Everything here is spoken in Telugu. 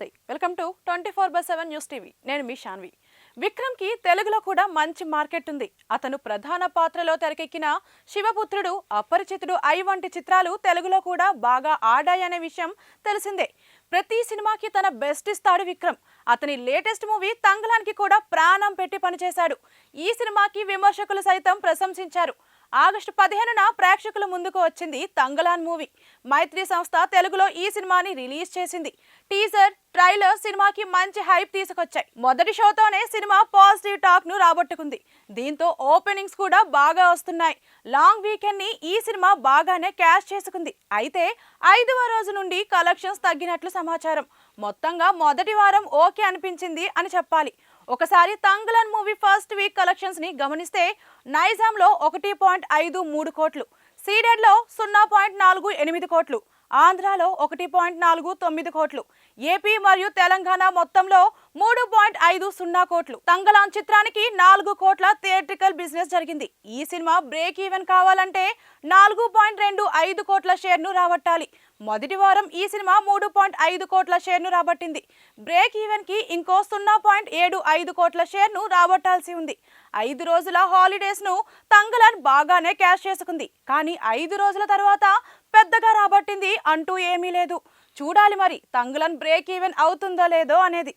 Welcome to twenty four by seven news TV. నేను మీ షాన్వి. విక్రమ్కి తెలుగులో కూడా మంచి మార్కెట్ ఉంది. అతను ప్రధాన పాత్రలో తెరకెక్కిన శివపుత్రుడు అపరిచితుడు ఐ వంటి చిత్రాలు తెలుగులో కూడా బాగా ఆడాయనే విషయం తెలిసిందే. ప్రతి సినిమాకి తన బెస్ట్ ఇస్తాడు విక్రమ్. అతని లేటెస్ట్ మూవీ తంగలానికి కూడా ప్రాణం పెట్టి పనిచేశాడు. ఈ సినిమాకి విమర్శకులు సైతం ప్రశంసించారు. ఆగస్టు పదిహేనున ప్రేక్షకుల ముందుకు వచ్చింది తంగలాన్ మూవీ. మైత్రి సంస్థ తెలుగులో ఈ సినిమాని రిలీజ్ చేసింది. టీజర్ ట్రైలర్ సినిమాకి మంచి హైప్ తీసుకొచ్చాయి. మొదటి షోతోనే సినిమా పాజిటివ్ టాక్ను రాబట్టుకుంది. దీంతో ఓపెనింగ్స్ కూడా బాగా వస్తున్నాయి. లాంగ్ వీకెండ్ని ఈ సినిమా బాగానే క్యాష్ చేసుకుంది. అయితే ఐదవ రోజు నుండి కలెక్షన్స్ తగ్గినట్లు సమాచారం. మొత్తంగా మొదటి వారం ఓకే అనిపించింది అని చెప్పాలి. ఒకసారి తంగలన్ మూవీ ఫస్ట్ వీక్ కలెక్షన్స్ని గమనిస్తే నైజాంలో ఒకటి పాయింట్ ఐదు మూడు కోట్లు సీడెడ్లో సున్నా పాయింట్ నాలుగు ఎనిమిది కోట్లు ఆంధ్రాలో ఒకటి పాయింట్ నాలుగు తొమ్మిది కోట్లు ఏపీ మరియు తెలంగాణ మొత్తంలో మూడు పాయింట్ ఐదు సున్నా కోట్లు. తంగలాన్ చిత్రానికి నాలుగు కోట్ల థియేట్రికల్ బిజినెస్ జరిగింది. ఈ సినిమా బ్రేక్ ఈవెన్ కావాలంటే నాలుగు పాయింట్ రెండు ఐదు కోట్ల షేర్ను రాబట్టాలి. మొదటి వారం ఈ సినిమా మూడు పాయింట్ ఐదు కోట్ల షేర్ను రాబట్టింది. బ్రేక్ ఈవెన్కి ఇంకో సున్నా పాయింట్ ఏడు ఐదు కోట్ల షేర్ను రాబట్టాల్సి ఉంది. ఐదు రోజుల హాలిడేస్ను తంగలాన్ బాగానే క్యాష్ చేసుకుంది. కానీ ఐదు రోజుల తర్వాత పెద్దగా రాబట్టింది అంటూ ఏమీ లేదు. చూడాలి మరి తంగులన్ బ్రేక్ ఈవెన్ అవుతుందో లేదో అనేది.